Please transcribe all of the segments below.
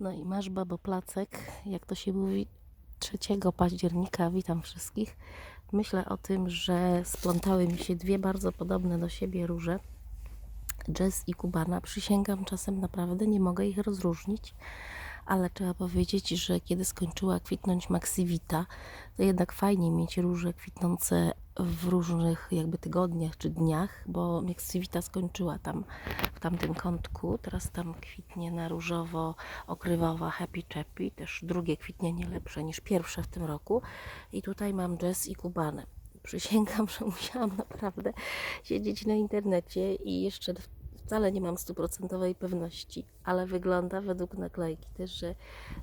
No i masz babo placek, jak to się mówi, 3 października. Witam wszystkich. Myślę o tym, że splątały mi się dwie bardzo podobne do siebie róże. Jazz i Kubana. Przysięgam, czasem naprawdę nie mogę ich rozróżnić, ale trzeba powiedzieć, że kiedy skończyła kwitnąć Maxivita, to jednak fajnie mieć róże kwitnące w różnych jakby tygodniach czy dniach, bo Maxivita skończyła tam tamtym kątku. Teraz tam kwitnie na różowo okrywowa Happy Chappy, też drugie kwitnienie lepsze niż pierwsze w tym roku. I tutaj mam Jazz i Kubanę. Przysięgam, że musiałam naprawdę siedzieć na internecie i jeszcze wcale nie mam stuprocentowej pewności, ale wygląda według naklejki też, że,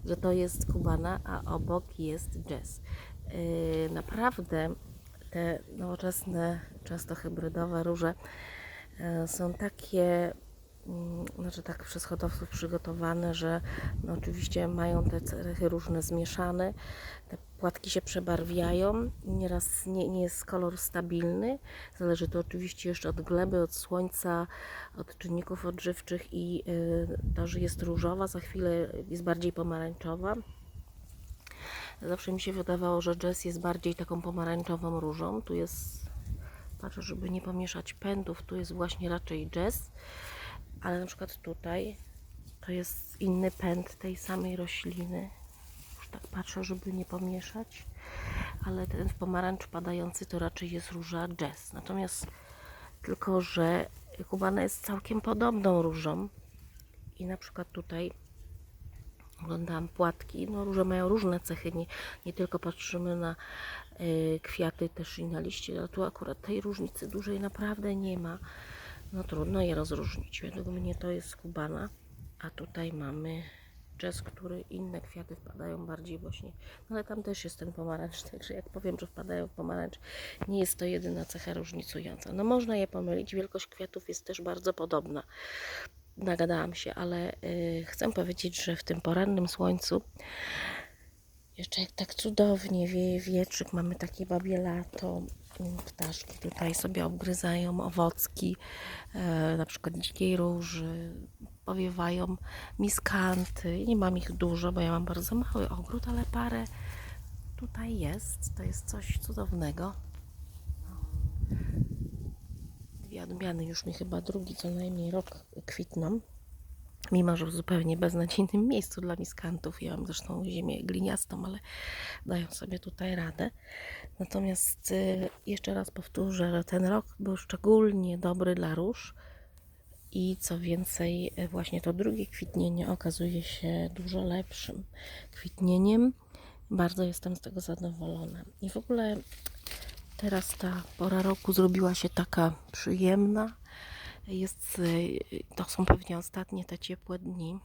że to jest Kubana, a obok jest jazz. Yy, naprawdę te nowoczesne, często hybrydowe róże yy, są takie, znaczy tak przez hodowców przygotowane, że no oczywiście mają te cechy różne zmieszane, te płatki się przebarwiają, nieraz nie, nie jest kolor stabilny, zależy to oczywiście jeszcze od gleby, od słońca, od czynników odżywczych i yy, to, że jest różowa, za chwilę jest bardziej pomarańczowa. Zawsze mi się wydawało, że jazz jest bardziej taką pomarańczową różą. Tu jest, patrzę, żeby nie pomieszać pędów, tu jest właśnie raczej jazz, ale na przykład tutaj to jest inny pęd tej samej rośliny. Już tak patrzę, żeby nie pomieszać, ale ten w pomarańcz padający to raczej jest róża jazz. Natomiast tylko, że kubana jest całkiem podobną różą i na przykład tutaj oglądałam płatki. No, róże mają różne cechy, nie, nie tylko patrzymy na y, kwiaty też i na liście, ale tu akurat tej różnicy dużej naprawdę nie ma. No trudno je rozróżnić. Według mnie to jest kubana, a tutaj mamy jazz, który inne kwiaty wpadają bardziej właśnie. No ale tam też jest ten pomarańcz, także jak powiem, że wpadają w pomarańcz, nie jest to jedyna cecha różnicująca. No można je pomylić, wielkość kwiatów jest też bardzo podobna nagadałam się, ale y, chcę powiedzieć, że w tym porannym słońcu jeszcze jak tak cudownie wieje wietrzyk, mamy takie babie lato, mm, ptaszki tutaj sobie obgryzają owocki, e, na przykład dzikiej róży, powiewają miskanty. Nie mam ich dużo, bo ja mam bardzo mały ogród, ale parę tutaj jest. To jest coś cudownego. Dwie odmiany już mi chyba drugi co najmniej rok kwitną. Mimo, że w zupełnie beznadziejnym miejscu dla miskantów. Ja mam zresztą ziemię gliniastą, ale dają sobie tutaj radę. Natomiast y, jeszcze raz powtórzę, że ten rok był szczególnie dobry dla róż. I co więcej, y, właśnie to drugie kwitnienie okazuje się dużo lepszym kwitnieniem. Bardzo jestem z tego zadowolona. I w ogóle Teraz ta pora roku zrobiła się taka przyjemna. Jest, y, to są pewnie ostatnie te ciepłe dni.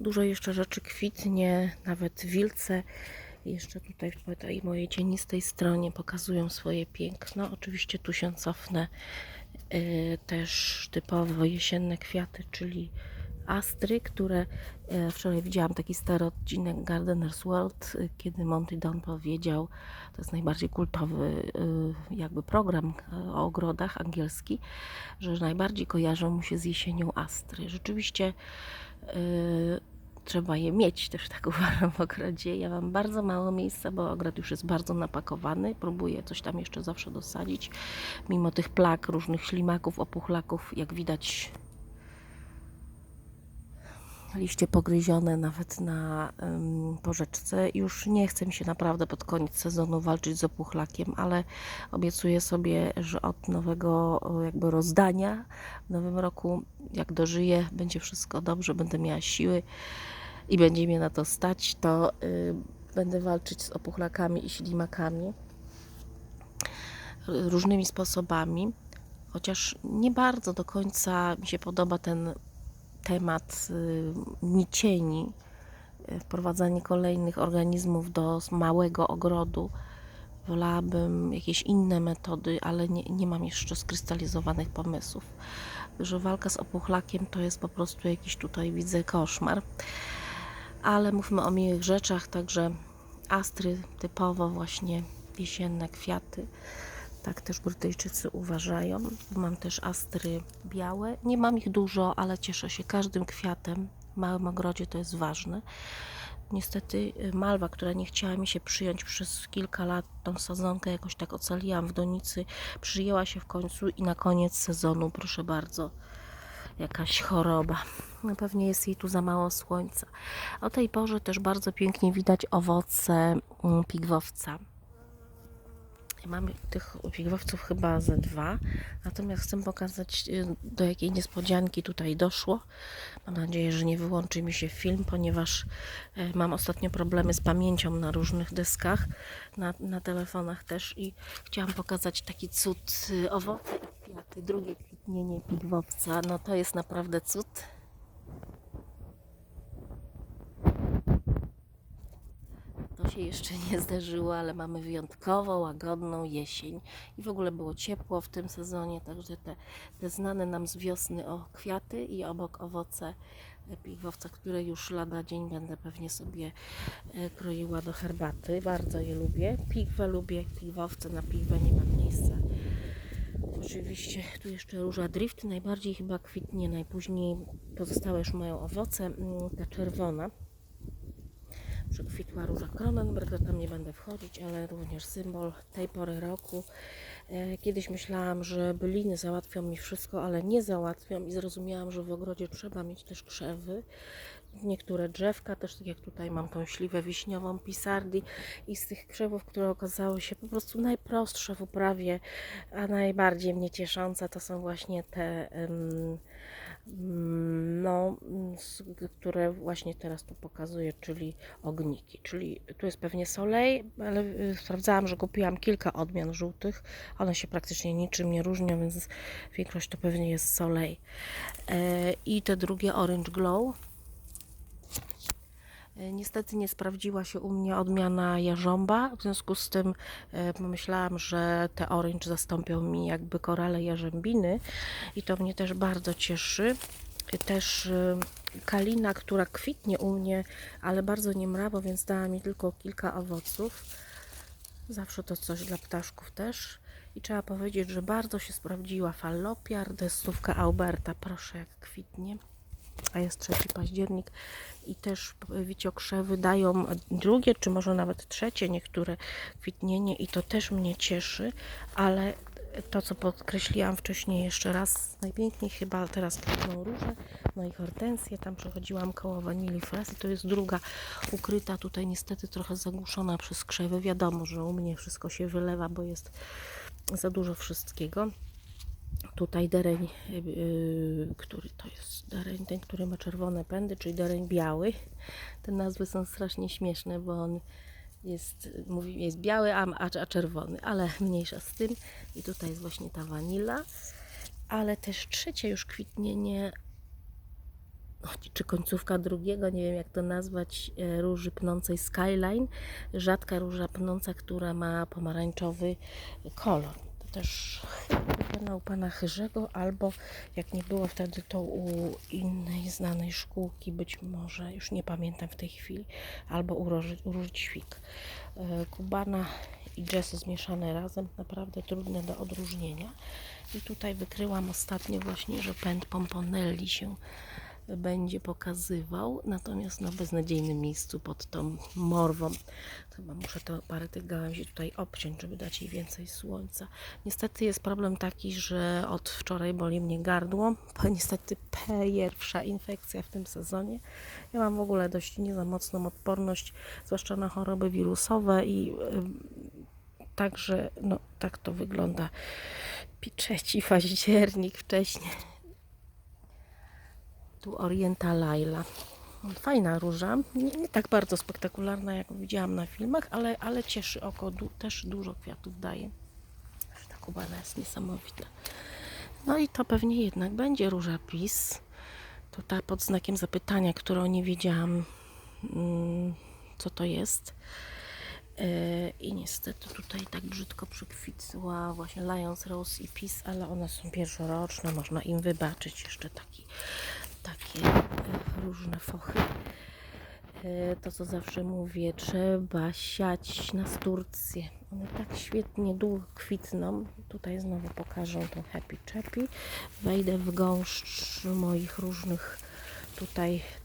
Dużo jeszcze rzeczy kwitnie, nawet wilce. Jeszcze tutaj po tej mojej cienistej stronie pokazują swoje piękno. Oczywiście tu się cofnę. Yy, też typowo jesienne kwiaty, czyli astry, które e, wczoraj widziałam taki stary odcinek Gardener's World, e, kiedy Monty Don powiedział, to jest najbardziej kultowy e, jakby program o ogrodach angielski, że najbardziej kojarzą mu się z jesienią astry. Rzeczywiście trzeba je mieć, też tak uważam w ogrodzie. Ja mam bardzo mało miejsca, bo ogród już jest bardzo napakowany. Próbuję coś tam jeszcze zawsze dosadzić, mimo tych plag, różnych ślimaków, opuchlaków, jak widać liście pogryzione nawet na um, porzeczce. Już nie chcę mi się naprawdę pod koniec sezonu walczyć z opuchlakiem, ale obiecuję sobie, że od nowego jakby rozdania w nowym roku, jak dożyję, będzie wszystko dobrze, będę miała siły i będzie mnie na to stać, to y, będę walczyć z opuchlakami i ślimakami różnymi sposobami. Chociaż nie bardzo do końca mi się podoba ten temat y, nicieni, y, wprowadzanie kolejnych organizmów do małego ogrodu. Wolałabym jakieś inne metody, ale nie, nie mam jeszcze skrystalizowanych pomysłów. Że walka z opuchlakiem to jest po prostu jakiś tutaj widzę koszmar. Ale mówmy o miłych rzeczach, także astry typowo właśnie jesienne kwiaty. Tak też Brytyjczycy uważają. Mam też astry białe. Nie mam ich dużo, ale cieszę się każdym kwiatem. w małym ogrodzie to jest ważne. Niestety y, malwa, która nie chciała mi się przyjąć przez kilka lat, tą sadzonkę jakoś tak ocaliłam w donicy, przyjęła się w końcu i na koniec sezonu, proszę bardzo, jakaś choroba. No pewnie jest jej tu za mało słońca. O tej porze też bardzo pięknie widać owoce mm, Mamy tych pigwowców chyba ze dwa, natomiast chcę pokazać y, do jakiej niespodzianki tutaj doszło. Mam nadzieję, że nie wyłączy mi się film, ponieważ y, mam ostatnio problemy z pamięcią na różnych dyskach, na, na telefonach też i chciałam pokazać taki cud y, owoce i kwiaty, drugie kwitnienie pigwowca. No to jest naprawdę cud. To się jeszcze nie zdarzyło, ale mamy wyjątkowo łagodną jesień i w ogóle było ciepło w tym sezonie, także te, te znane nam z wiosny o kwiaty i obok owoce pigwowca, które już lada dzień będę pewnie sobie e, kroiła do herbaty. Bardzo je lubię. Pigwę lubię, pigwowce na pigwę nie mam miejsca. Oczywiście tu jeszcze róża drift, najbardziej chyba kwitnie, najpóźniej pozostałe już mają owoce, mm, ta czerwona przekwitła róża Kronenberg, tam nie będę wchodzić, ale również symbol tej pory roku. E, Kiedyś myślałam, że byliny załatwią mi wszystko, ale nie załatwią i zrozumiałam, że w ogrodzie trzeba mieć też krzewy. Niektóre drzewka, też tak jak tutaj mam tą śliwę wiśniową Pisardi i z tych krzewów, które okazały się po prostu najprostsze w uprawie, a najbardziej mnie cieszące, to są właśnie te Mm, no, które właśnie teraz tu pokazuję, czyli ogniki. Czyli tu jest pewnie solej, ale y, sprawdzałam, że kupiłam kilka odmian żółtych. One się praktycznie niczym nie różnią, więc większość to pewnie jest solej. E, I te drugie Orange Glow. Niestety nie sprawdziła się u mnie odmiana jarząba, w związku z tym e, pomyślałam, że te orange zastąpią mi jakby korale jarzębiny i to mnie też bardzo cieszy. Też e, kalina, która kwitnie u mnie, ale bardzo niemrawo, więc dała mi tylko kilka owoców. Zawsze to coś dla ptaszków też. I trzeba powiedzieć, że bardzo się sprawdziła fallopia, rdestówka Alberta. Proszę, jak kwitnie a jest 3 październik i też wiciokrzewy dają drugie, czy może nawet trzecie niektóre kwitnienie i to też mnie cieszy, ale to, co podkreśliłam wcześniej jeszcze raz, najpiękniej chyba teraz kwitną róże, no i hortensje, tam przechodziłam koło Vanilli Fras i to jest druga ukryta, tutaj niestety trochę zagłuszona przez krzewy, wiadomo, że u mnie wszystko się wylewa, bo jest za dużo wszystkiego tutaj dereń, yy, który to jest dereń, ten, który ma czerwone pędy, czyli dereń biały. Te nazwy są strasznie śmieszne, bo on jest, mówi, jest biały, a, a, czerwony, ale mniejsza z tym. I tutaj jest właśnie ta wanila, ale też trzecie już kwitnienie, czy końcówka drugiego, nie wiem jak to nazwać, e, róży pnącej Skyline. Rzadka róża pnąca, która ma pomarańczowy kolor. To też chyba u pana Chyrzego, albo jak nie było wtedy, to u innej znanej szkółki, być może, już nie pamiętam w tej chwili, albo u Ćwik. E, Kubana i Jessy zmieszane razem, naprawdę trudne do odróżnienia. I tutaj wykryłam ostatnio właśnie, że pęd Pomponelli się będzie pokazywał, natomiast na beznadziejnym miejscu pod tą morwą. Chyba muszę to parę tych gałęzi tutaj obciąć, żeby dać jej więcej słońca. Niestety jest problem taki, że od wczoraj boli mnie gardło, bo niestety pierwsza infekcja w tym sezonie. Ja mam w ogóle dość nie za mocną odporność, zwłaszcza na choroby wirusowe i także no tak to wygląda. Pi- Trzeci październik wcześniej. Tu Orienta Laila. Fajna róża, nie, nie tak bardzo spektakularna jak widziałam na filmach, ale, ale cieszy oko, du, też dużo kwiatów daje. Ta kubana jest niesamowita. No i to pewnie jednak będzie róża PiS. To ta pod znakiem zapytania, którą nie wiedziałam, mm, co to jest. E, I niestety tutaj tak brzydko przykwitła właśnie Lions Rose i Peace, ale one są pierwszoroczne, można im wybaczyć jeszcze taki, takie e, różne fochy. E, To co zawsze mówię, trzeba siać na Turcję. One tak świetnie długo kwitną. Tutaj znowu pokażę tą Happy Chappy. Wejdę w gąszcz moich różnych tutaj tu